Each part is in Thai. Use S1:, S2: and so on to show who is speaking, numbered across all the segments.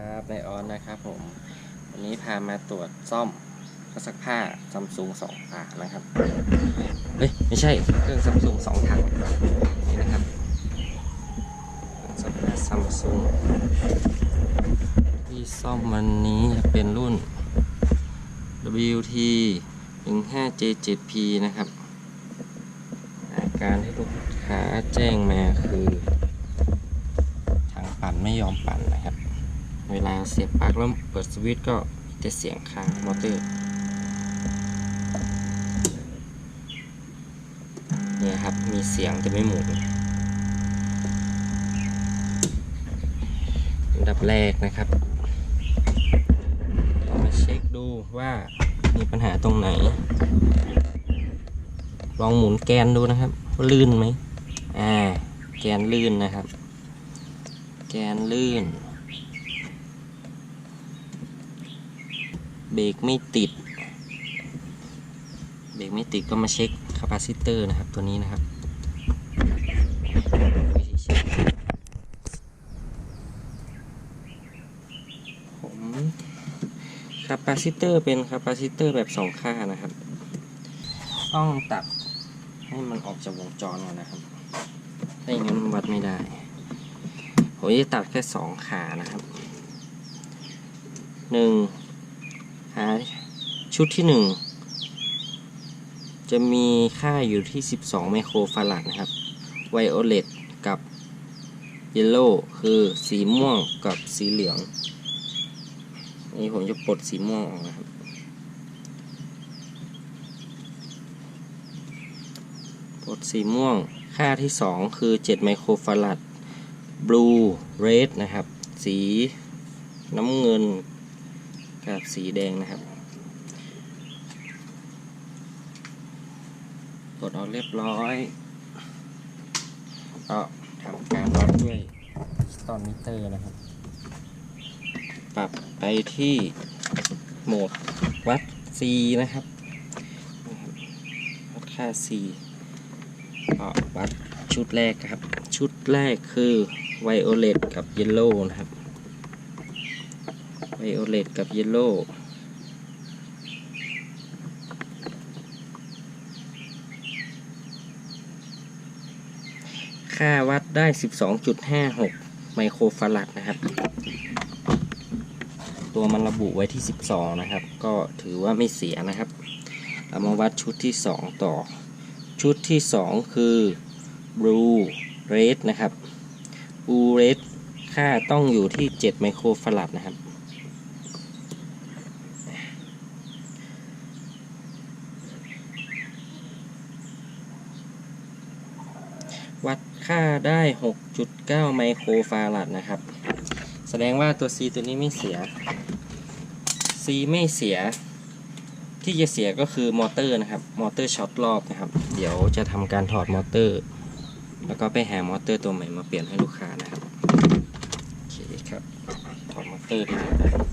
S1: ครับนายออนนะครับผม วันนี้พามาตรวจซ่อมเครื่องซักผ้าซัมซุงสองฝานะครับ เฮ้ย ไม่ใช่เครื่องซัมซุงสองถังนี่นะครับเครื่องซักผ้าซัมซุงที่ซ่อมวันนี้เป็นรุ่น WT 15J7P นะครับ อาการที่ลูกค้าแจ้งมาคือ ถังปั่นไม่ยอมปั่นนะครับ เวลาเสียบปลั๊กแล้วเปิดสวิตช์ก็จะเสียงค้างมอเตอร์เนี่ยครับมีเสียงจะไม่หมุนอันดับแรกนะครับต้องมาเช็คดูว่ามีปัญหาตรงไหน ลองหมุนแกนดูนะครับว่าลื่นไหมอ่าแกนลื่นนะครับ แกนลื่น เบรกไม่ติด เบรกไม่ติดก็มาเช็คคาปาซิเตอร์นะครับตัวนี้นะครับคผมคาปาซิเตอร์เป็นคาปาซิเตอร์แบบสองค่านะครับ ต้องตัดให้มันออกจากวงจรก่อนนะครับถ้าอย่างนั้นวัดไม่ได้ผมจะตัดแค่สองขานะครับหนึ่งาชุดที่หนึ่งจะมีค่าอยู่ที่ 12 ไมโครฟาราดนะครับ ไวโอเลตกับเยลโล่คือสีม่วงกับสีเหลือง นี่ผมจะปลดสีม่วงออกนะครับ ปลดสีม่วง ค่าที่ 2 คือ 7 ไมโครฟาราด blue red นะครับ สีน้ำเงิน กับสีแดงนะครับ กดออกเรียบร้อยก็ทำการวัดด้วยตอนมิเตอร์นะครับ ปรับไปที่โหมดวัด C นะครับวัดค่า C ก็วัดชุดแรกครับ ชุดแรกคือไวโอเลตกับเยลโล่นะครับ ไวโอเลตกับเยลโล่ค่าวัดได้ 12.56 ไมโครฟาราดนะครับ ตัวมันระบุไว้ที่ 12 นะครับ ก็ถือว่าไม่เสียนะครับ เรามาวัดชุดที่ 2 ต่อ ชุดที่ 2 คือ blue red นะครับ blue red ค่าต้องอยู่ที่ 7 ไมโครฟาราดนะครับ วัด ค่าได้ 6.9 ไมโครฟาราดนะครับ แสดงว่าตัว C ตัวนี้ไม่เสีย C ไม่เสีย ที่จะเสียก็คือมอเตอร์นะครับ มอเตอร์ช็อตรอบนะครับ เดี๋ยวจะทำการถอดมอเตอร์ แล้วก็ไปหามอเตอร์ตัวใหม่มาเปลี่ยนให้ลูกค้านะครับ โอเคครับ ถอดมอเตอร์ดีกว่า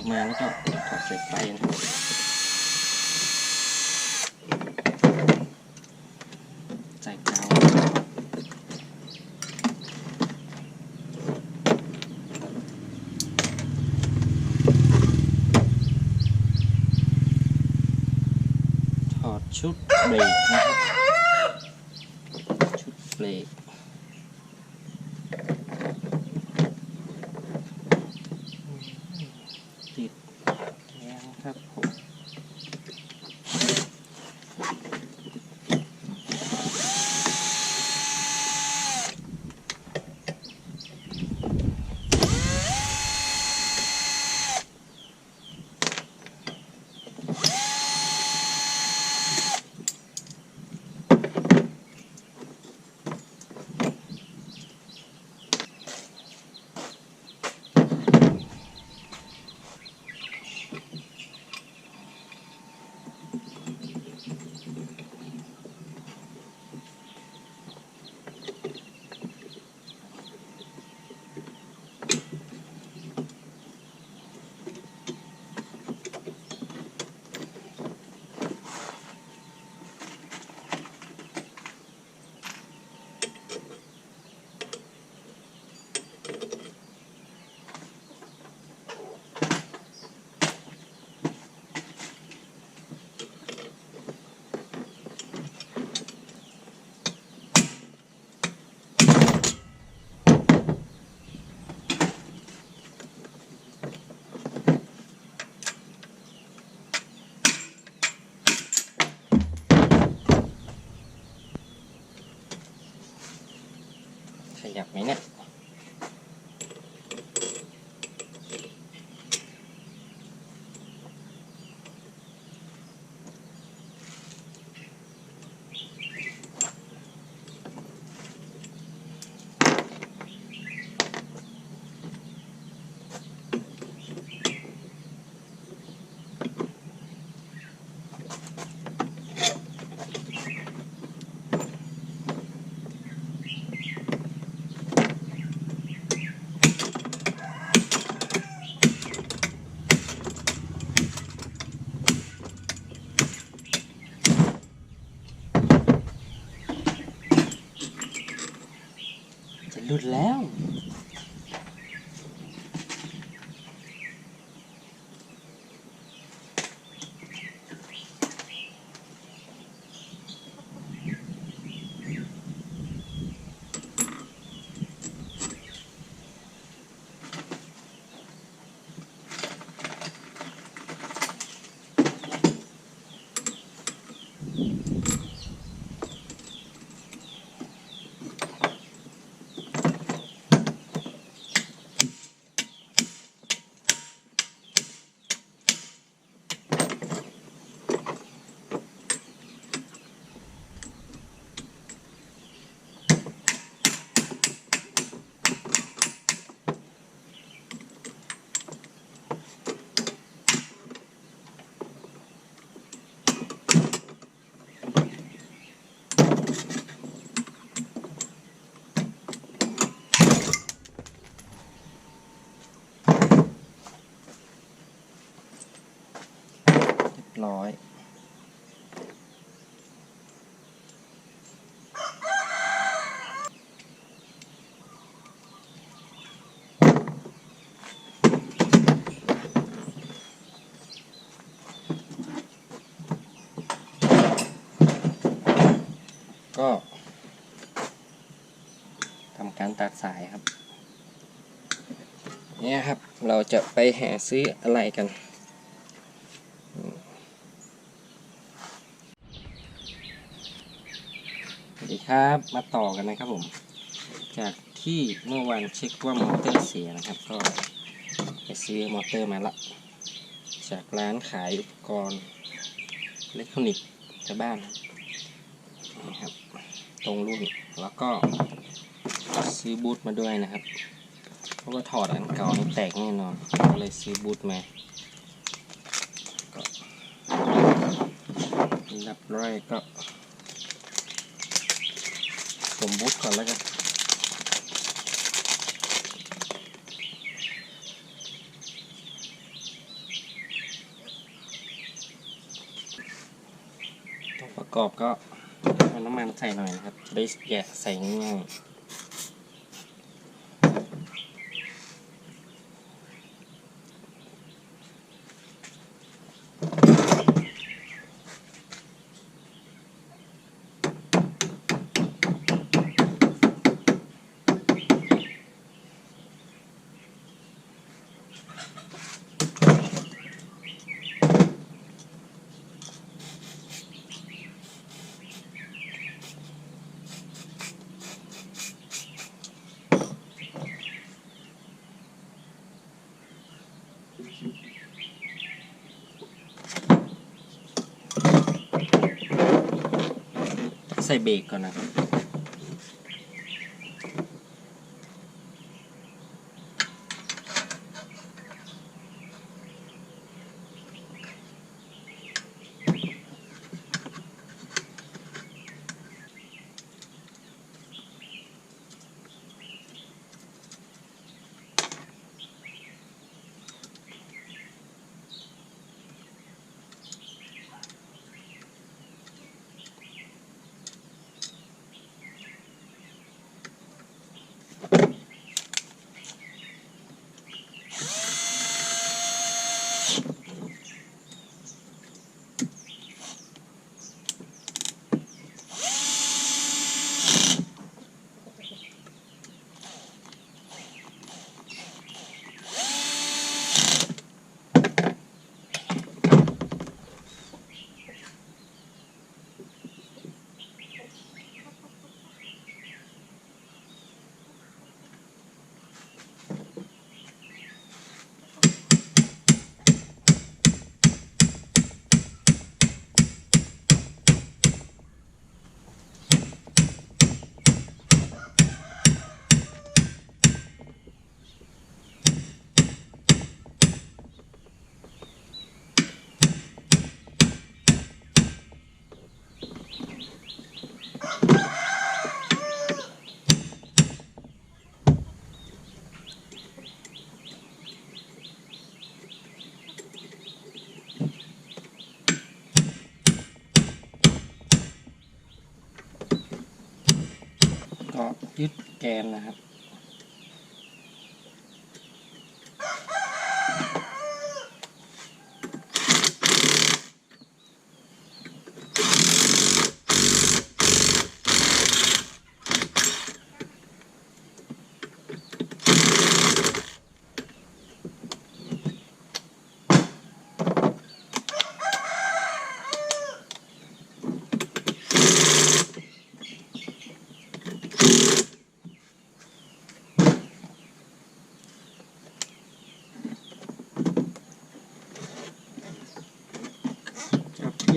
S1: อเตอร์ออกมาแล้วก็ถอดสายไฟนะครับใส่กาวถอดชุดเบรกนะครับ ขยับ ร้อย ก็ทำการตัดสายครับ เนี่ยครับเราจะไปแห่ซื้ออะไรกัน สวัสดี ครับ มาต่อกันนะครับผม จากที่เมื่อวานเช็คว่ามอเตอร์เสียนะครับ ก็ไปซื้อมอเตอร์มาละ จากร้านขายอุปกรณ์อิเล็กทรอนิกส์ชาวบ้านนะครับ ตรงรุ่นแล้วก็ซื้อบูทมาด้วยนะครับ เพราะว่าถอดอันเก่านี่แตกแน่นอนก็เลยซื้อบูทมาก็อันดับแรกก็ ผมบูทก่อนแล้วกันประกอบก็น้ำมันใส่หน่อยนะครับ จะได้แกะใส่ง่าย ใส่เบรกก่อนนะครับ ก็ยึด แกนนะครับ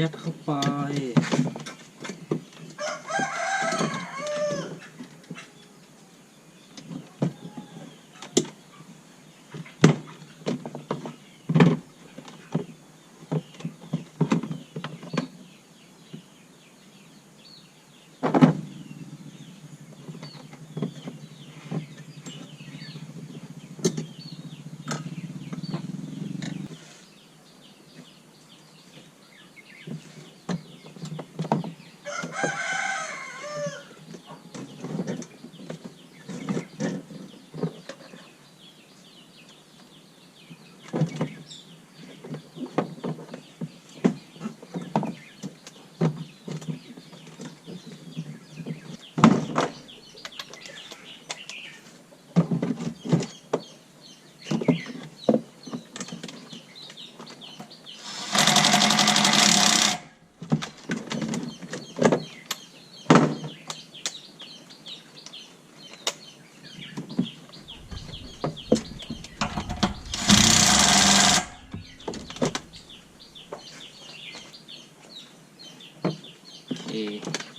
S1: จับ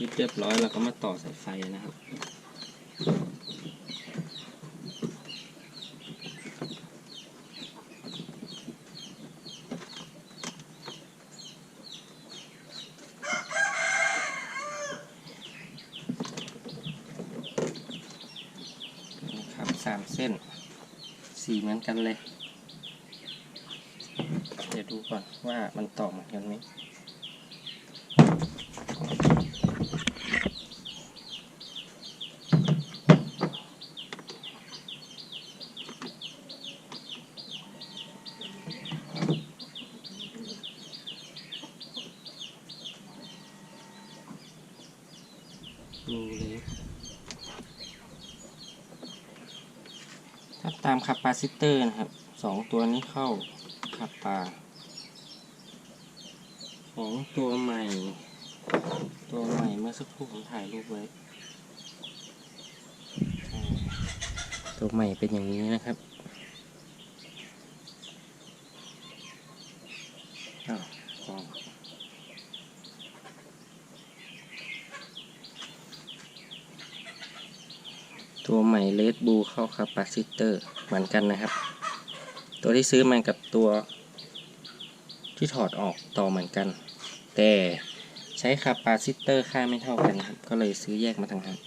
S1: ยึดเรียบร้อยแล้วก็มาต่อสายไฟนะครับนะครับสามเส้นสีเหมือนกันเลย เดี๋ยวดูก่อนว่ามันต่อเหมือนกันไหม รูเล็กถ้าตามคาปาซิเตอร์นะครับสองตัวนี้เข้าคาปาของตัวใหม่ ตัวใหม่เมื่อสักครู่ผมถ่ายรูปไว้ ตัวใหม่เป็นอย่างนี้นะครับ เข้าคาปาซิเตอร์เหมือนกันนะครับ ตัวที่ซื้อมากับตัวที่ถอดออกต่อเหมือนกัน แต่ใช้คาปาซิเตอร์ค่าไม่เท่ากันครับ ก็เลยซื้อแยกมาต่างหาก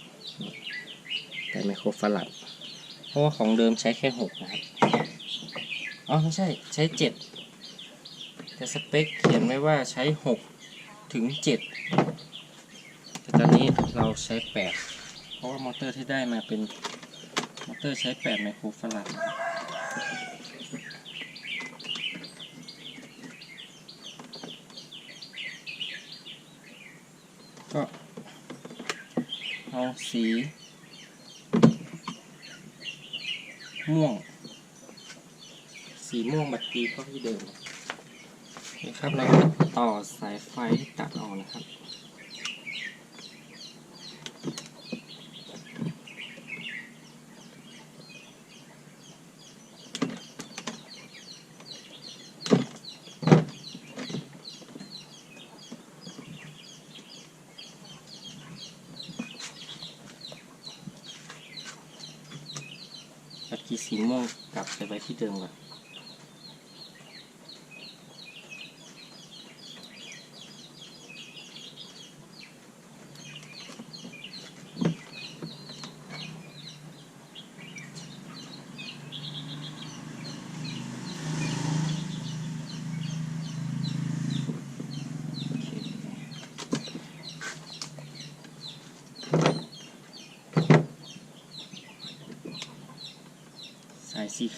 S1: แต่ไมโครฟารัดเพราะว่าของเดิมใช้แค่หกนะครับ อ๋อ ไม่ใช่ใช้เจ็ดแต่สเปคเขียนไว้ว่าใช้หกถึงเจ็ดแต่ตอนนี้เราใช้แปดเพราะว่ามอเตอร์ที่ได้มาเป็น มอเตอร์ใช้แปดไมโครฟารัดก็เอาสี ม่วง สีม่วงบัตรตีเข้าที่เดิมนี่ครับเราก็ต่อสายไฟที่ตัดออกนะครับ กีสีม่วงกลับไปไว้ที่เดิมก่อน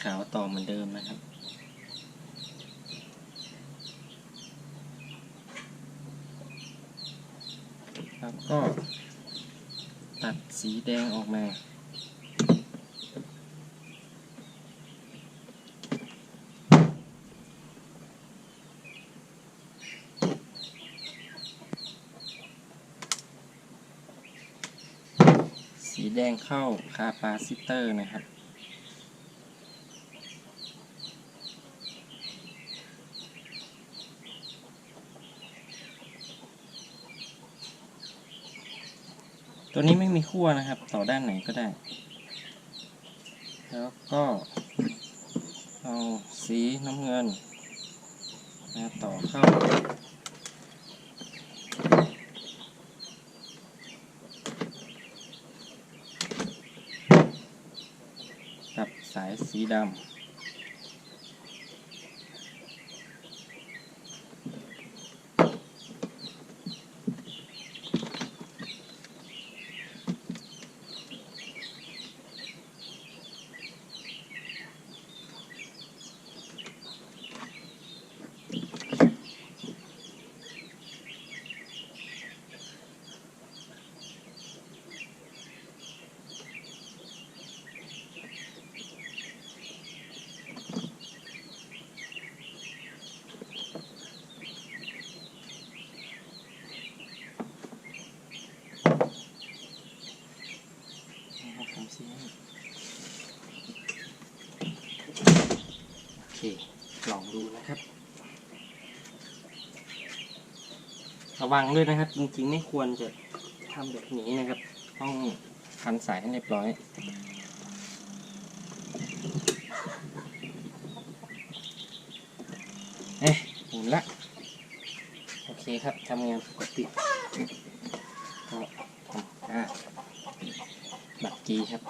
S1: ขาวต่อเหมือนเดิมนะครับแล้วก็ตัดสีแดงออกมาสีแดงเข้าคาปาซิเตอร์นะครับ ตัวนี้ไม่มีขั้วนะครับ ต่อด้านไหนก็ได้ แล้วก็เอาสีน้ำเงินมาต่อเข้า กับสายสีดำ นะครับทำสีให้โอเค ลองดูนะครับ ระวังด้วยนะครับ จริงๆไม่ควรจะทำแบบนี้นะครับ ต้องพันสายให้เรียบร้อย เอ๊ะหมุนละ โอเคครับทำงานปกติก็ทำอ่าบัตรจีครับ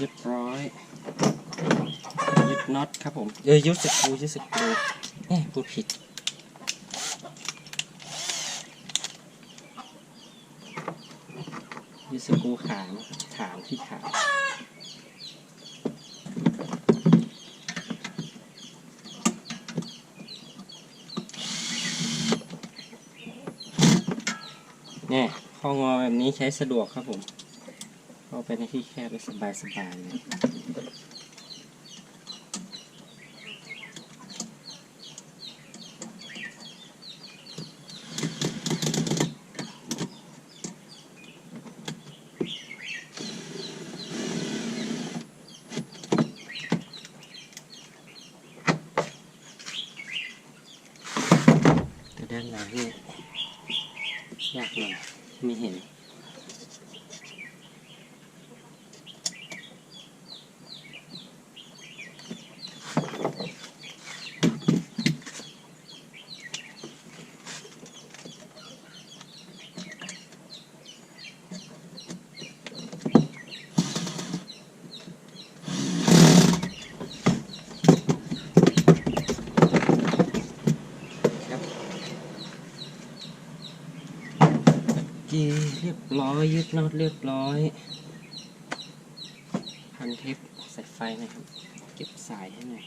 S1: รียบร้อยยึดน็อตครับผมเออยึดสกรูยึดสกรูเอ้พูดผิดยึดสกรูขามขามที่ขามเนี่ยข้องอแบบนี้ใช้สะดวกครับผม เข้าไปในที่แคบสบายสบายเลยแต่ด้านหลังนี่ยากหน่อยไม่เห็น ยบร้อยยึดน็อตเรียบร้อย พันเทปใส่ไฟนะครับ เก็บสายให้หน่อย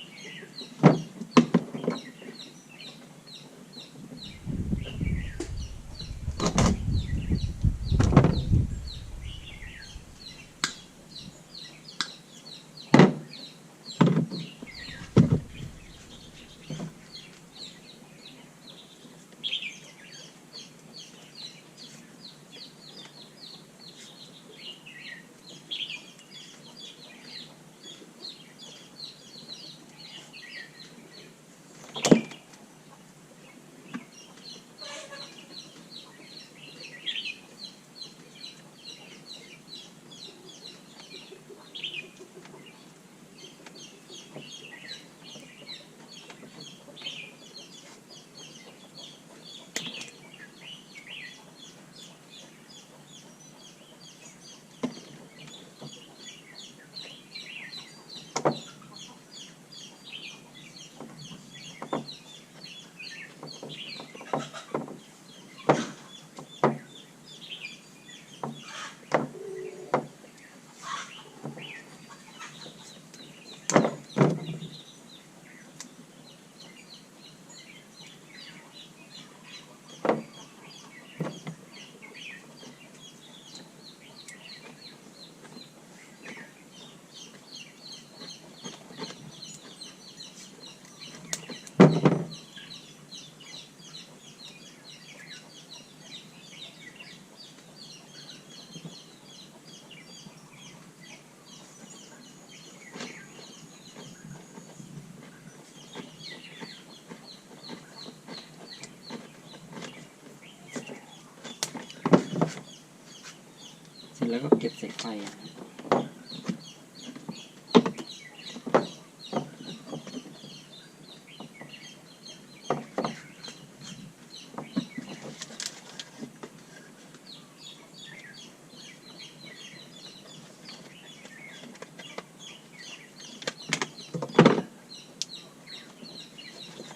S1: ร็จแล้วก็เก็บใส่ไฟนะครับ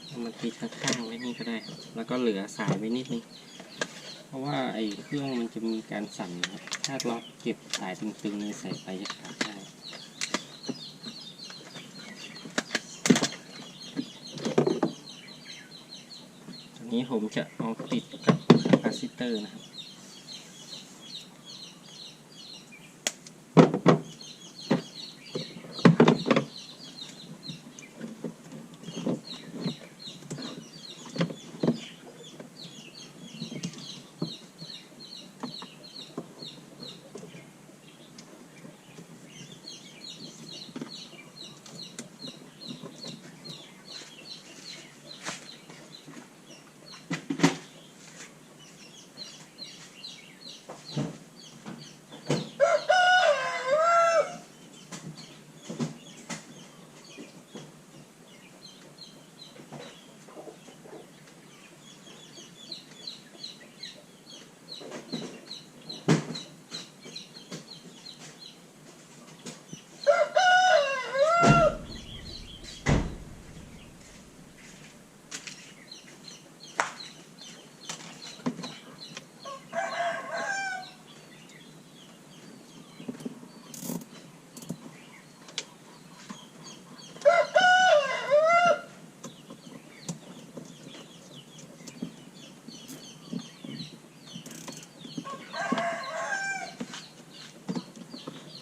S1: เอามันติดข้างๆไว้นี่ก็ได้ครับแล้วก็เหลือสายไว้นิดนึง เพราะว่าไอ้เครื่องมันจะมีการสั่นนะครับถ้าเราเก็บสายตึงๆนี่ใส่ไปจะขาดได้ตัวนี้ผมจะเอาติดกับคาปาซิเตอร์นะครับ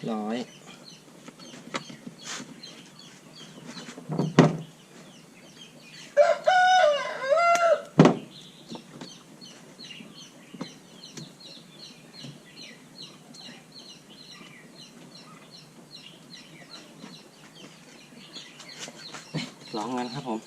S1: เร้อย ล องกันครับผม